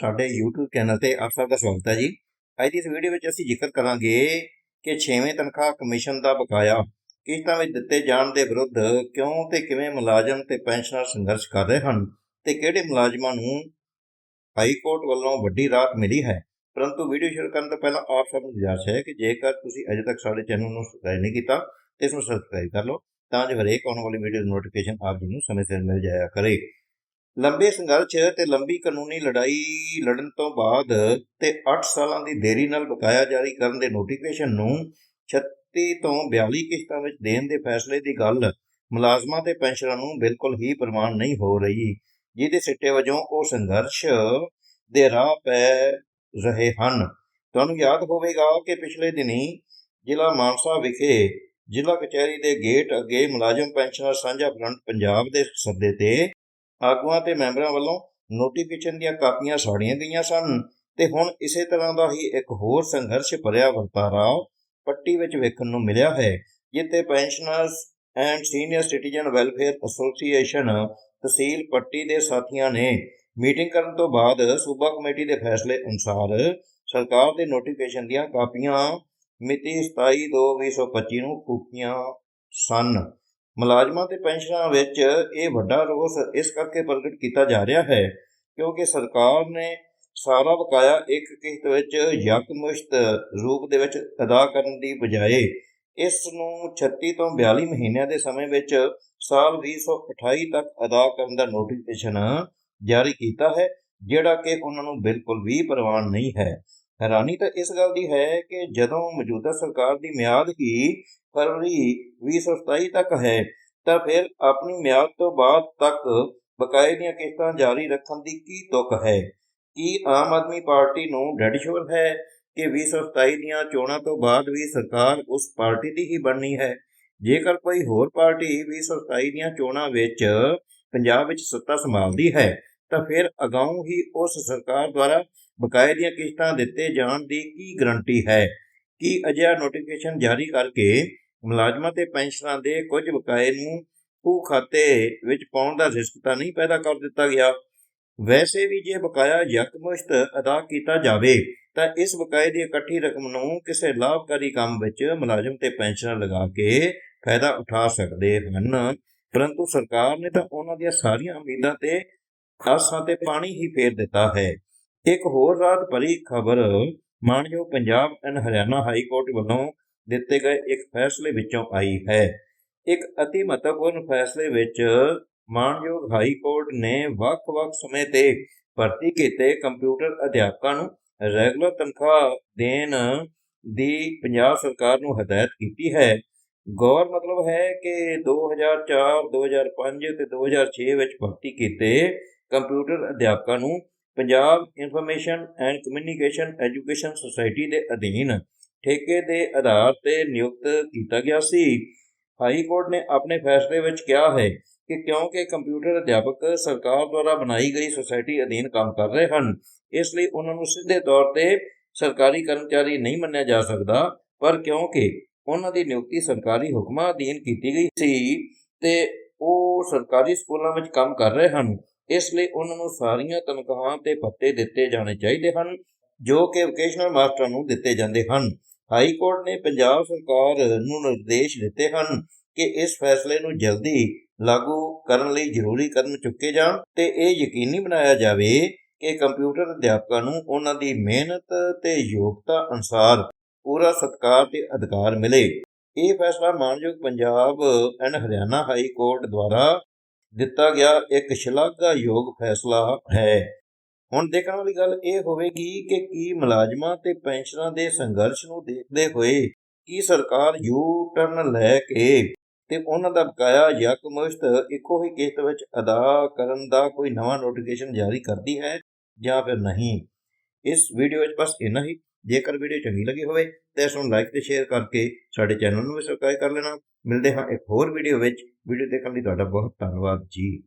ਸਾਡੇ YouTube channel ਤੇ ਆਪ ਸਭ ਦਾ ਸਵਾਗਤ ਹੈ ਜੀ। ਅੱਜ ਦੀ ਇਸ ਵੀਡੀਓ ਵਿੱਚ ਅਸੀਂ ਜ਼ਿਕਰ ਕਰਾਂਗੇ ਕਿ 6ਵੇਂ ਤਨਖਾਹ ਕਮਿਸ਼ਨ ਦਾ ਬਕਾਇਆ ਕਿਸ਼ਤਾਂ ਵਿੱਚ ਦਿੱਤੇ ਜਾਣ ਦੇ ਵਿਰੁੱਧ ਕਿਉਂ ਤੇ ਕਿਵੇਂ ਮੁਲਾਜ਼ਮ ਤੇ ਪੈਨਸ਼ਨਰ ਸੰਘਰਸ਼ ਕਰ ਰਹੇ ਹਨ ਤੇ ਕਿਹੜੇ ਮੁਲਾਜ਼ਮਾਂ ਨੂੰ ਹਾਈ ਕੋਰਟ ਵੱਲੋਂ ਵੱਡੀ ਰਾਹਤ ਮਿਲੀ ਹੈ। ਪਰੰਤੂ ਵੀਡੀਓ ਸ਼ੁਰੂ ਕਰਨ ਤੋਂ ਪਹਿਲਾਂ ਆਪ ਸਭ ਨੂੰ ਗੁਜ਼ਾਰਿਸ਼ ਹੈ ਕਿ ਜੇਕਰ ਤੁਸੀਂ ਅਜੇ ਤੱਕ ਸਾਡੇ ਚੈਨਲ ਨੂੰ ਸਬਸਕ੍ਰਾਈਬ ਨਹੀਂ ਕੀਤਾ ਤੇ ਇਸ ਨੂੰ ਸਬਸਕ੍ਰਾਈਬ ਕਰ ਲਓ ਤਾਂ ਜੋ ਹਰੇਕ ਆਉਣ ਵਾਲੀ ਵੀਡੀਓ ਦੀ ਨੋਟੀਫਿਕੇਸ਼ਨ ਆਪ ਜੀ ਨੂੰ ਸਮੇਂ ਸਿਰ ਮਿਲ ਜਾਇਆ ਕਰੇ। ਲੰਬੇ ਸੰਘਰਸ਼ ਤੇ ਲੰਬੀ ਕਾਨੂੰਨੀ ਲੜਾਈ ਲੜਨ ਤੋਂ ਬਾਅਦ ਤੇ 8 ਸਾਲਾਂ ਦੀ ਦੇਰੀ ਨਾਲ ਬਕਾਇਆ ਜਾਰੀ ਕਰਨ ਦੇ ਨੋਟੀਫਿਕੇਸ਼ਨ ਨੂੰ 36 ਤੋਂ 42 ਕਿਸ਼ਤਾਂ ਵਿੱਚ ਦੇਣ ਦੇ ਫੈਸਲੇ ਦੀ ਗੱਲ ਮੁਲਾਜ਼ਮਾਂ ਤੇ ਪੈਨਸ਼ਨਰਾਂ ਨੂੰ ਬਿਲਕੁਲ ਹੀ ਪ੍ਰਮਾਣ ਨਹੀਂ ਹੋ ਰਹੀ, ਜਿਹਦੇ ਸਿੱਟੇ ਵਜੋਂ ਉਹ ਸੰਘਰਸ਼ ਦੇ ਰਾਹ ਪੈ ਰਹੇ ਹਨ। ਤੁਹਾਨੂੰ ਯਾਦ ਹੋਵੇਗਾ ਕਿ ਪਿਛਲੇ ਦਿਨੀ ਜ਼ਿਲ੍ਹਾ ਮਾਨਸਾ ਵਿਖੇ ਜ਼ਿਲ੍ਹਾ ਕਚਹਿਰੀ ਦੇ ਗੇਟ ਅੱਗੇ ਮੁਲਾਜ਼ਮ ਪੈਨਸ਼ਨਰ ਸਾਂਝਾ ਫਰੰਟ ਪੰਜਾਬ ਦੇ ਸੱਦੇ ਤੇ ਆਗੂਆਂ ਤੇ ਮੈਂਬਰਾਂ ਵੱਲੋਂ ਨੋਟੀਫਿਕੇਸ਼ਨ ਦੀਆਂ ਕਾਪੀਆਂ ਸਾੜੀਆਂ ਗਈਆਂ ਸਨ ਤੇ ਹੁਣ ਇਸੇ ਤਰ੍ਹਾਂ ਦਾ ਹੀ ਇੱਕ ਹੋਰ ਸੰਘਰਸ਼ ਭਰਿਆ ਵਰਤਾਰਾ ਪੱਟੀ ਵਿੱਚ ਵੇਖਣ ਨੂੰ ਮਿਲਿਆ ਹੈ, ਜਿੱਥੇ pensioners and senior citizen welfare association tehsil Patti ਦੇ ਸਾਥੀਆਂ ਨੇ ਮੀਟਿੰਗ ਕਰਨ ਤੋਂ ਬਾਅਦ ਸੂਬਾ ਕਮੇਟੀ ਦੇ ਫੈਸਲੇ ਅਨੁਸਾਰ ਸਰਕਾਰ ਦੇ ਨੋਟੀਫਿਕੇਸ਼ਨ ਦੀਆਂ ਕਾਪੀਆਂ ਮਿਤੀ 27/2/2025 ਨੂੰ ਫੂਕੀਆਂ ਸਨ। ਮੁਲਾਜ਼ਮਾਂ ਤੇ ਪੈਨਸ਼ਨਰਾਂ ਵਿੱਚ ਇਹ ਵੱਡਾ ਰੋਸ ਇਸ ਕਰਕੇ ਪ੍ਰਗਟ ਕੀਤਾ ਜਾ ਰਿਹਾ ਹੈ ਕਿਉਂਕਿ ਸਰਕਾਰ ਨੇ ਸਾਰਾ ਬਕਾਇਆ ਇੱਕ ਕਿਸ਼ਤ ਵਿੱਚ ਯਕਮੁਸ਼ਤ ਰੂਪ ਦੇ ਵਿੱਚ ਅਦਾ ਕਰਨ ਦੀ ਬਜਾਏ ਇਸ ਨੂੰ 36 ਤੋਂ 42 ਮਹੀਨਿਆਂ ਦੇ ਸਮੇਂ ਵਿੱਚ ਸਾਲ 2028 ਤੱਕ ਅਦਾ ਕਰਨ ਦਾ ਨੋਟੀਫਿਕੇਸ਼ਨ ਜਾਰੀ ਕੀਤਾ ਹੈ, ਜਿਹੜਾ ਕਿ ਉਹਨਾਂ ਨੂੰ ਬਿਲਕੁਲ ਵੀ ਪ੍ਰਵਾਨ ਨਹੀਂ ਹੈ। ਹੈਰਾਨੀ ਤਾਂ ਇਸ ਗੱਲ ਦੀ ਹੈ ਕਿ ਜਦੋਂ ਮੌਜੂਦਾ ਸਰਕਾਰ ਦੀ ਮਿਆਦ ਹੀ ਫਰਵਰੀ 2027 ਤੱਕ ਹੈ, ਤਾਂ ਫਿਰ ਆਪਣੀ ਮਿਆਦ ਤੋਂ ਬਾਅਦ ਤੱਕ ਬਕਾਏ ਦੀਆਂ ਕਿਸ਼ਤਾਂ ਜਾਰੀ ਰੱਖਣ ਦੀ ਕੀ ਤੁਕ ਹੈ? ਕੀ ਆਮ ਆਦਮੀ ਪਾਰਟੀ ਨੂੰ ਡੈਡ ਸ਼ੋਰ ਹੈ ਕਿ 2027 ਦੀਆਂ ਚੋਣਾਂ ਤੋਂ ਬਾਅਦ ਵੀ ਸਰਕਾਰ ਉਸ ਪਾਰਟੀ ਦੀ ਹੀ ਬਣਨੀ ਹੈ? ਜੇਕਰ ਕੋਈ ਹੋਰ ਪਾਰਟੀ 2027 ਦੀਆਂ ਚੋਣਾਂ ਵਿੱਚ ਪੰਜਾਬ ਵਿੱਚ ਸੱਤਾ ਸੰਭਾਲਦੀ ਹੈ, ਤਾਂ ਫਿਰ ਅਗਾਉਂ ਹੀ ਉਸ ਸਰਕਾਰ ਦੁਆਰਾ ਬਕਾਏ ਦੀਆਂ ਕਿਸ਼ਤਾਂ ਦਿੱਤੇ ਜਾਣ ਦੀ ਕੀ ਗਰੰਟੀ ਹੈ? ਕੀ ਅਜਿਹਾ ਨੋਟੀਫਿਕੇਸ਼ਨ ਜਾਰੀ ਕਰਕੇ ਮੁਲਾਜ਼ਮਾਂ ਤੇ ਪੈਨਸ਼ਨਰਾਂ ਦੇ ਕੁਝ ਬਕਾਏ ਨੂੰ ਉਹ ਖਾਤੇ ਵਿੱਚ ਪਾਉਣ ਦਾ ਰਿਸਕ ਤਾਂ ਨਹੀਂ ਪੈਦਾ ਕਰ ਦਿੱਤਾ ਗਿਆ। ਵੈਸੇ ਵੀ ਜੇ ਬਕਾਇਆ ਯਕਮੁਸ਼ਤ ਅਦਾ ਕੀਤਾ ਜਾਵੇ, ਤਾਂ ਇਸ ਬਕਾਏ ਦੀ ਇਕੱਠੀ ਰਕਮ ਨੂੰ ਕਿਸੇ ਲਾਭਕਾਰੀ ਕੰਮ ਵਿੱਚ ਮੁਲਾਜ਼ਮ ਤੇ ਪੈਨਸ਼ਨਰ ਲਗਾ ਕੇ ਫਾਇਦਾ ਉਠਾ ਸਕਦੇ ਹਨ। ਪਰੰਤੂ ਸਰਕਾਰ ਨੇ ਤਾਂ ਉਹਨਾਂ ਦੀਆਂ ਸਾਰੀਆਂ ਉਮੀਦਾਂ ਤੇ ਆਸਾਂ ਤੇ ਪਾਣੀ ਹੀ ਫੇਰ ਦਿੱਤਾ ਹੈ। ਇੱਕ ਹੋਰ ਰਾਤ ਭਰੀ ਖਬਰ, ਮਾਨਯੋਗ Punjab and Haryana high court ਵੱਲੋਂ ਦਿੱਤੇ ਗਏ ਇੱਕ ਫੈਸਲੇ ਵਿੱਚੋਂ ਆਈ ਹੈ। ਇੱਕ ਅਤੀ ਮਹੱਤਵਪੂਰਨ ਫੈਸਲੇ ਵਿੱਚ ਮਾਨਯੋਗ ਹਾਈ ਕੋਰਟ ਨੇ ਵੱਖ-ਵੱਖ ਸਮੇਂ ਤੇ ਭਰਤੀ ਕੀਤੇ ਕੰਪਿਊਟਰ ਅਧਿਆਪਕਾਂ ਨੂੰ ਰੈਗੂਲਰ ਤਨਖਾਹ ਦੇਣ ਦੀ ਪੰਜਾਬ ਸਰਕਾਰ ਨੂੰ ਹਦਾਇਤ ਕੀਤੀ ਹੈ। ਗੌਰ ਮਤਲਬ ਹੈ ਕਿ 2004 2005 ਤੇ 2006 ਵਿੱਚ ਭਰਤੀ ਕੀਤੇ ਕੰਪਿਊਟਰ ਅਧਿਆਪਕਾਂ ਨੂੰ Punjab information and communication education society ਦੇ ਅਧੀਨ ਠੇਕੇ ਦੇ ਆਧਾਰ ਤੇ ਨਿਯੁਕਤ ਕੀਤਾ ਗਿਆ ਸੀ। ਹਾਈ ਕੋਰਟ ਨੇ ਆਪਣੇ ਫੈਸਲੇ ਵਿੱਚ ਕਿਹਾ ਹੈ ਕਿ ਕਿਉਂਕਿ ਕੰਪਿਊਟਰ ਅਧਿਆਪਕ ਸਰਕਾਰ ਦੁਆਰਾ ਬਣਾਈ ਗਈ ਸੁਸਾਇਟੀ ਅਧੀਨ ਕੰਮ ਕਰ ਰਹੇ ਹਨ, ਇਸ ਲਈ ਉਹਨਾਂ ਨੂੰ ਸਿੱਧੇ ਤੌਰ ਤੇ ਸਰਕਾਰੀ ਕਰਮਚਾਰੀ ਨਹੀਂ ਮੰਨਿਆ ਜਾ ਸਕਦਾ, ਪਰ ਕਿਉਂਕਿ ਉਹਨਾਂ ਦੀ ਨਿਯੁਕਤੀ ਸਰਕਾਰੀ ਹੁਕਮਾਂ ਅਧੀਨ ਕੀਤੀ ਗਈ ਸੀ ਤੇ ਉਹ ਸਰਕਾਰੀ ਸਕੂਲਾਂ ਵਿੱਚ ਕੰਮ ਕਰ ਰਹੇ ਹਨ, ਇਸ ਲਈ ਉਹਨਾਂ ਨੂੰ ਸਾਰੀਆਂ ਤਨਖਾਹਾਂ ਤੇ ਭੱਤੇ ਦਿੱਤੇ ਜਾਣੇ ਚਾਹੀਦੇ ਹਨ। ਜੋ ਕਿ ਵੋਕੇਸ਼ਨਲ ਮਾਸਟਰਾਂ ਨੂੰ ਦਿੱਤੇ ਜਾਂਦੇ ਹਨ। ਹਾਈ ਕੋਰਟ ਨੇ ਪੰਜਾਬ ਸਰਕਾਰ ਨੂੰ ਨਿਰਦੇਸ਼ ਦਿੱਤੇ ਹਨ ਕਿ ਇਸ ਫੈਸਲੇ ਨੂੰ ਜਲਦੀ ਲਾਗੂ ਕਰਨ ਲਈ ਜ਼ਰੂਰੀ ਕਦਮ ਚੁੱਕੇ ਜਾਣ ਤੇ ਇਹ ਯਕੀਨੀ ਬਣਾਇਆ ਜਾਵੇ ਕਿ ਕੰਪਿਊਟਰ ਅਧਿਆਪਕਾਂ ਨੂੰ ਉਹਨਾਂ ਦੀ ਮਿਹਨਤ ਤੇ ਯੋਗਤਾ ਅਨੁਸਾਰ ਪੂਰਾ ਸਤਿਕਾਰ ਤੇ ਅਧਿਕਾਰ ਮਿਲੇ। ਇਹ ਫੈਸਲਾ ਮਾਨਯੋਗ Punjab and Haryana high court ਦੁਆਰਾ ਦਿੱਤਾ ਗਿਆ ਇੱਕ ਸ਼ਲਾਘਾਯੋਗ ਫੈਸਲਾ ਹੈ। ਹੁਣ ਦੇਖਣ ਵਾਲੀ ਗੱਲ ਇਹ ਹੋਵੇਗੀ ਕਿ ਕੀ ਮੁਲਾਜ਼ਮਾਂ ਤੇ ਪੈਨਸ਼ਨਰਾਂ ਦੇ ਸੰਘਰਸ਼ ਨੂੰ ਦੇਖਦੇ ਹੋਏ ਕੀ ਸਰਕਾਰ ਯੂ ਟਰਨ ਲੈ ਕੇ ਤੇ ਉਹਨਾਂ ਦਾ ਬਕਾਇਆ ਯਕਮੁਸ਼ਤ ਇੱਕੋ ਹੀ ਕਿਸ਼ਤ ਵਿੱਚ ਅਦਾ ਕਰਨ ਦਾ ਕੋਈ ਨਵਾਂ ਨੋਟੀਫਿਕੇਸ਼ਨ ਜਾਰੀ ਕਰਦੀ ਹੈ ਜਾਂ ਫਿਰ ਨਹੀਂ। ਇਸ ਵੀਡੀਓ ਵਿੱਚ ਬਸ ਇੰਨਾ ਹੀ। ਜੇਕਰ ਵੀਡੀਓ ਚੰਗੀ ਲੱਗੀ ਹੋਵੇ ਤਾਂ ਇਸ ਨੂੰ ਲਾਈਕ ਤੇ ਸ਼ੇਅਰ ਕਰਕੇ ਸਾਡੇ ਚੈਨਲ ਨੂੰ ਵੀ ਸਬਸਕ੍ਰਾਈਬ ਕਰ ਲੈਣਾ। ਮਿਲਦੇ ਹਾਂ ਇੱਕ ਹੋਰ ਵੀਡੀਓ ਵਿੱਚ। ਵੀਡੀਓ ਦੇਖਣ ਲਈ ਤੁਹਾਡਾ ਬਹੁਤ ਧੰਨਵਾਦ ਜੀ।